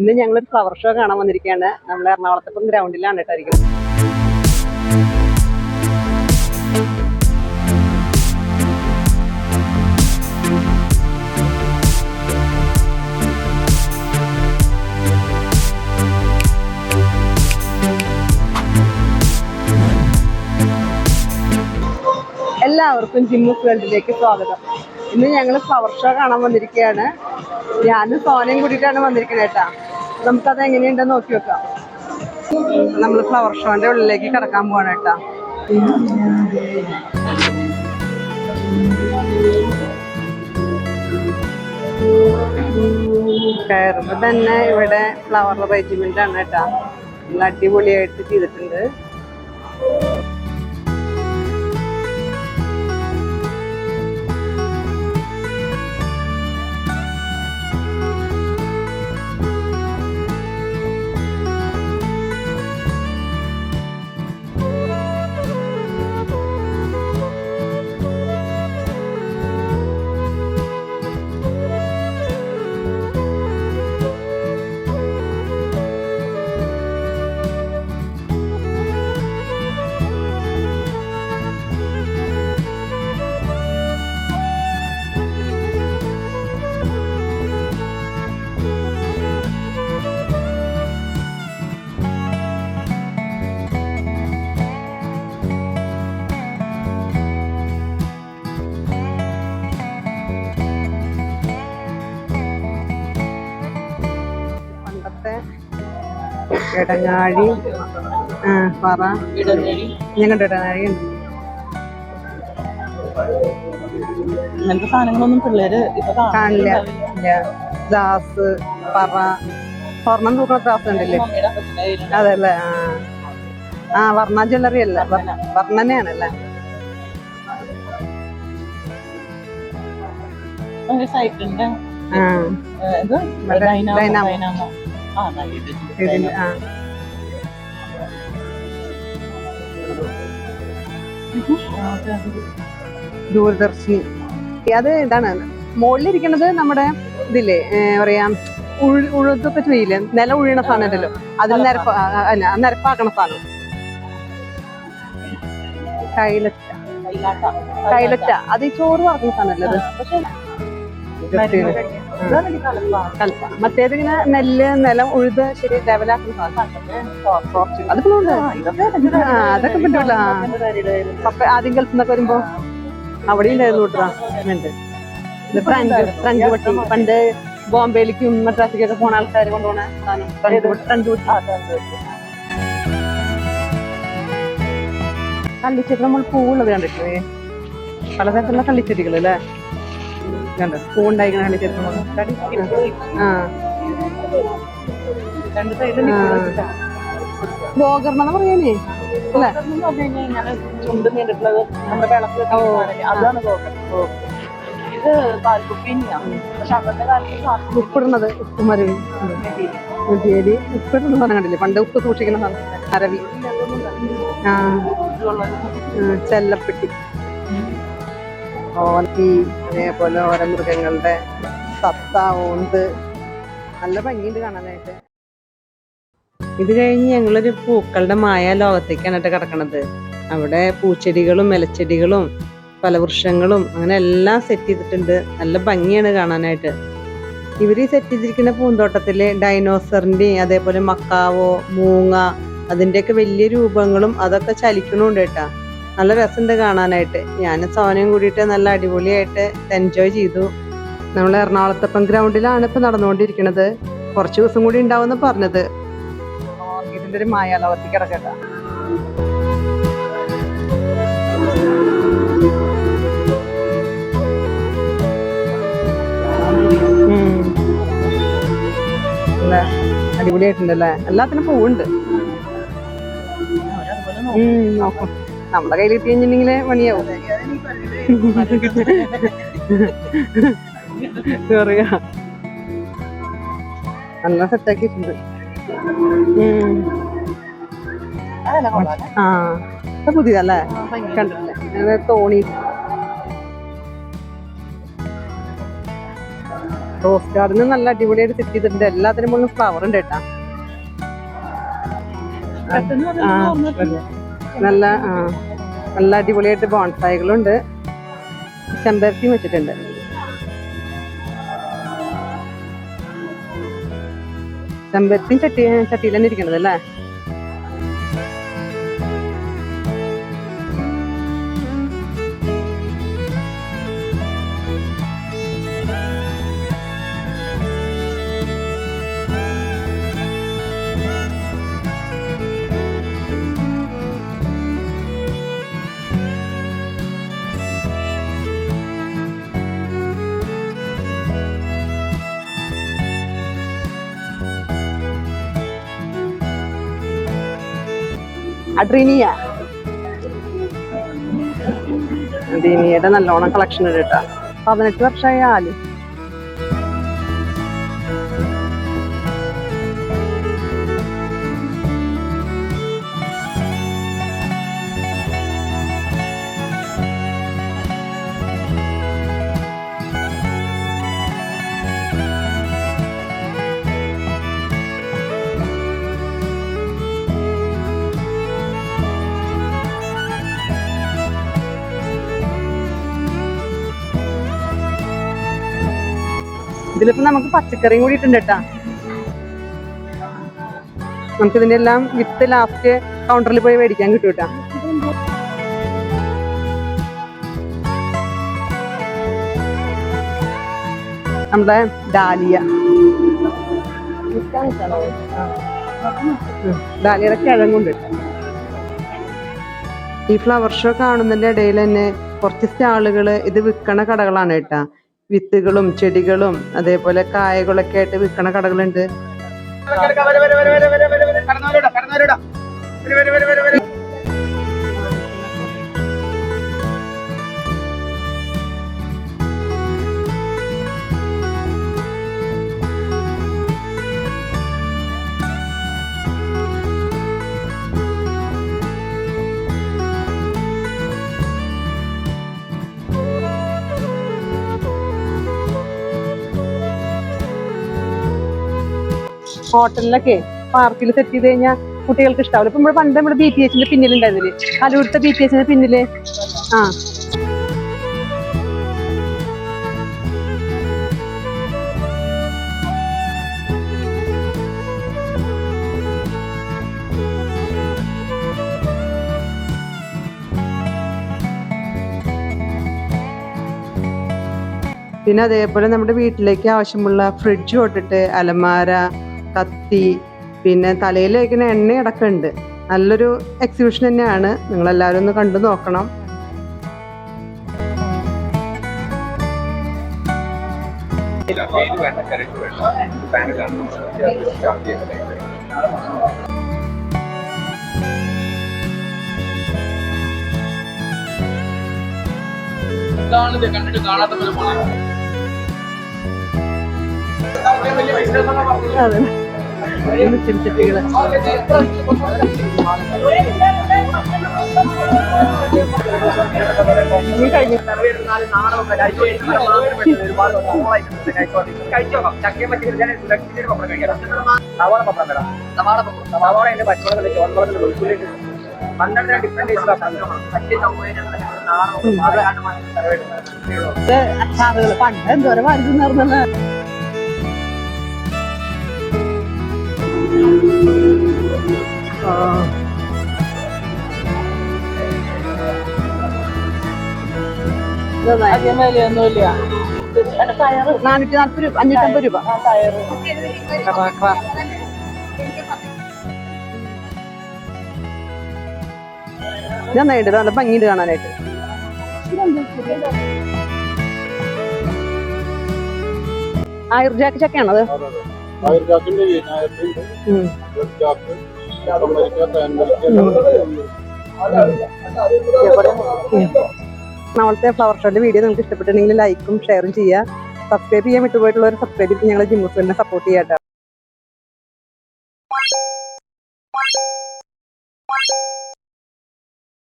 ഇന്ന് ഞങ്ങളൊരു flower show കാണാൻ വന്നിരിക്കുകയാണ്. നമ്മൾ എറണാകുളത്തപ്പം ഗ്രൗണ്ടിലാണ് കേട്ടോ എല്ലാവർക്കും ജിമ്മു വേൾഡിലേക്ക് സ്വാഗതം. ഇന്ന് ഞങ്ങൾ ഫ്ലവർ ഷോ കാണാൻ വന്നിരിക്കുകയാണ്. ഞാനും സോനയും കൂടിയിട്ടാണ് വന്നിരിക്കുന്നത് കേട്ടാ. നമുക്കത് എങ്ങനെയുണ്ടെന്ന് നോക്കി വെക്കാം. നമ്മൾ ഫ്ലവർ ഷോന്റെ ഉള്ളിലേക്ക് കിടക്കാൻ പോവാണ് കേട്ടാ. കയറുമ്പോ തന്നെ ഇവിടെ ഫ്ലവർ അറേഞ്ച്മെന്റ് ആണ് കേട്ടാ. നല്ല അടിപൊളിയായിട്ട് ചെയ്തിട്ടുണ്ട്. ഇടങ്ങാഴി പറ. ഞങ്ങളുടെ ഇടങ്ങാഴി ഉണ്ട് അങ്ങനത്തെ സാധനങ്ങളൊന്നും പിള്ളേര് കാണില്ല. ഇല്ല. ഗ്ലാസ് പറ. സ്വർണം തൂക്കുന്ന ഗ്ലാസ് ഉണ്ടല്ലേ അതല്ലേ? ആ. ആ വർണ ജ്വല്ലറി അല്ല. വർണനെയാണല്ലേ? സൈക്കിളിന്റെ ആ. ഡൈനാമോ. ഡൈനാമോ ആ. എന്താണ് ദൂരദർശിനി അത് ഇതാണ്. മുകളിലിരിക്കുന്നത് നമ്മുടെ ഇതില്ലേ പറയാ ഉഴു- ഉഴുതൊക്കെ ചെയ്യില്ലേ നില ഉഴിയണ സാധനം ഉണ്ടല്ലോ. അതിൽ നിരപ്പ് അല്ല, നിരപ്പാക്കണ സാധനം. കൈലറ്റ. കൈലറ്റ. അത് ഈ ചോറ് വാർക്കുന്ന സാധനമല്ലേ അത്? കൽപ്പ മറ്റേത് ഇങ്ങനെ നെല്ല് നിലം ഉഴുത് ശരി ലെവലാക്കുന്ന. അതൊക്കെ പറ്റുമല്ലോ ആ. പപ്പ ആദ്യം ഗൾഫിന്നൊക്കെ വരുമ്പോ അവിടെ ഉണ്ടായിരുന്നു കൂട്ടാ ഉണ്ട്. ഫ്രഞ്ച് ഫ്രഞ്ച് പട്ടി. പണ്ട് ബോംബെയിലേക്കും മദ്രാസിലേക്കൊക്കെ പോണ ആൾക്കാർ കൊണ്ടുപോണ ഫ്രഞ്ച് പട്ടി കള്ളിച്ചെടി നമ്മൾ പൂവുള്ളത് കണ്ടിട്ടില്ലേ? പലതരത്തിലുള്ള കള്ളിച്ചെടികൾ അല്ലേ? കണ്ടോ? പൂവുണ്ടായിക്കുന്ന കള്ളിച്ചെടി ആ. എന്ന് പറയാനേ ചുണ്ട് നീണ്ടിട്ടുള്ളത് നമ്മുടെ വിളക്ക് വെക്കുന്ന സാധനമില്ലേ? അതാണ് ഇത് പക്ഷെ കാലത്ത് ഉപ്പിടുന്നത് ഉപ്പുമരവി മുതിയരി ഉപ്പിടുന്ന സാധനം കണ്ടില്ലേ? പണ്ട് ഉപ്പ് സൂക്ഷിക്കുന്ന സാധനം. അരവി. ആ ചെല്ലപ്പെട്ടി. ഓലത്തി അതേപോലെ ഓരോ മൃഗങ്ങളുടെ സത്ത ഓന്ത് നല്ല ഭംഗിയുണ്ട് കാണാനായിട്ട്. ഇത് കഴിഞ്ഞ് ഞങ്ങളൊരു പൂക്കളുടെ മായ ലോകത്തേക്കാണ് കേട്ടോ കിടക്കണത്. അവിടെ പൂച്ചെടികളും ഇലച്ചെടികളും ഫലവൃക്ഷങ്ങളും അങ്ങനെ എല്ലാം സെറ്റ് ചെയ്തിട്ടുണ്ട്. നല്ല ഭംഗിയാണ് കാണാനായിട്ട്. ഇവർ ഈ സെറ്റ് ചെയ്തിരിക്കുന്ന പൂന്തോട്ടത്തിൽ ഡൈനോസറിന്റെയും അതേപോലെ മക്കാവോ മൂങ്ങ അതിന്റെയൊക്കെ വലിയ രൂപങ്ങളും അതൊക്കെ ചലിക്കണുണ്ട് കേട്ടാ. നല്ല രസമുണ്ട് കാണാനായിട്ട്. ഞാനും സോനയും കൂടിയിട്ട് നല്ല അടിപൊളിയായിട്ട് എൻജോയ് ചെയ്തു. നമ്മൾ എറണാകുളത്തപ്പം ഗ്രൗണ്ടിലാണ് ഇപ്പം നടന്നുകൊണ്ടിരിക്കുന്നത് കുറച്ച് ദിവസം കൂടി ഉണ്ടാവുമെന്ന് പറഞ്ഞത്. ഇതിന്റെ ഒരു മായാലോകത്തേക്ക് കിടക്കട്ടെ അടിപൊളിയായിട്ടുണ്ടല്ലേ? എല്ലാത്തിനും പൂവുണ്ട്. നോക്കാം. നമ്മുടെ കയ്യിൽ കിട്ടി കഴിഞ്ഞിട്ടുണ്ടെങ്കിൽ പണിയാവും. പറയാ? നല്ല സെറ്റാക്കിയിട്ടുണ്ട് ആ. പുതിയതല്ലേ. കണ്ടിട്ടില്ലേ? തോണി. റോസ് ഗാർഡന് നല്ല അടിപൊളിയായിട്ട് സെറ്റ് ചെയ്തിട്ടുണ്ട്. എല്ലാത്തിനും മുകളിലും ഫ്ലവർ ഉണ്ട് കേട്ടാ. ആ, നല്ല നല്ല അടിപൊളിയായിട്ട് ബോൺസായികളുണ്ട്. ചെമ്പരത്തിയും വെച്ചിട്ടുണ്ട്. ചെമ്പരത്തിയും ചട്ടി ചട്ടിയിൽ തന്നെ ഇരിക്കണത് അല്ലേ? അഡ്രീനിയ. അഡ്രീനിയുടെ നല്ലോണം കളക്ഷൻ ഉണ്ട് കേട്ടോ. പതിനെട്ട് വർഷമായ ആൽ ഇതിലിപ്പോ നമുക്ക് പച്ചക്കറിയും കൂടി ഇട്ടുണ്ട് കേട്ടാ. നമുക്ക് ഇതിന്റെ എല്ലാം വിത്ത് ലാസ്റ്റ് കൗണ്ടറിൽ പോയി മേടിക്കാൻ കിട്ടും കേട്ടാ. നമ്മുടെ ഡാലിയ. ഡാലിയുടെ കിഴങ്ങുണ്ട്. ഈ ഫ്ലവർ ഷോ കാണുന്നതിന്റെ ഇടയിൽ തന്നെ കുറച്ച് സ്റ്റാളുകൾ ഇത് വിൽക്കണ കടകളാണ് കേട്ടാ. വിത്തുകളും ചെടികളും അതേപോലെ കായകളൊക്കെ ആയിട്ട് വിൽക്കണ കടകളുണ്ട് ഹോട്ടലിലൊക്കെ പാർക്കിൽ സെറ്റ് ചെയ്ത് കഴിഞ്ഞാൽ കുട്ടികൾക്ക് ഇഷ്ടാവില്ല. ഇപ്പൊ നമ്മുടെ പണ്ട് നമ്മുടെ ബി ടി എച്ചിന്റെ പിന്നിലുണ്ടായിരുന്നില്ലേ അലൂരത്തെ ബി ടി എച്ചിന്റെ പിന്നിൽ. ആ. പിന്നെ അതേപോലെ നമ്മുടെ വീട്ടിലേക്ക് ആവശ്യമുള്ള ഫ്രിഡ്ജ് തൊട്ടിട്ട് അലമാര കത്തി പിന്നെ തലയിൽ വയ്ക്കുന്ന എണ്ണ അടക്കമുണ്ട് നല്ലൊരു എക്സിബിഷൻ തന്നെയാണ്. നിങ്ങൾ എല്ലാവരും ഒന്ന് കണ്ടു നോക്കണം. കണ്ടിട്ട് കാണാത്ത പോലെ. അതെ. ചെടിച്ചട്ടികൾ ഇത് അച്ചാറുകൾ പണ്ട് എന്തോരം വാങ്ങിക്കുന്നറിഞ്ഞല്ലേ അധികം നാനൂറ്റി നാൽപ്പത് രൂപ അഞ്ഞൂറ്റമ്പത് രൂപ ആ. ഇത് നന്നായിട്ട് നല്ല ഭംഗിയുണ്ട് കാണാനായിട്ട് ആയുർ ജാക്ക് ചക്കയാണത് ചാക്ക് നാളത്തെ ഫ്ലവർ ഷോന്റെ വീഡിയോ നിങ്ങൾക്ക് ഇഷ്ടപ്പെട്ടിട്ടുണ്ടെങ്കിൽ ലൈക്കും ഷെയറും ചെയ്യുക. സബ്സ്ക്രൈബ് ചെയ്യാൻ വിട്ടുപോയിട്ടുള്ളവർ സബ്സ്ക്രൈബ് ചെയ്ത് ഞങ്ങളെ ജിമ്മൂസിനെ സപ്പോർട്ട് ചെയ്യാട്ടോ.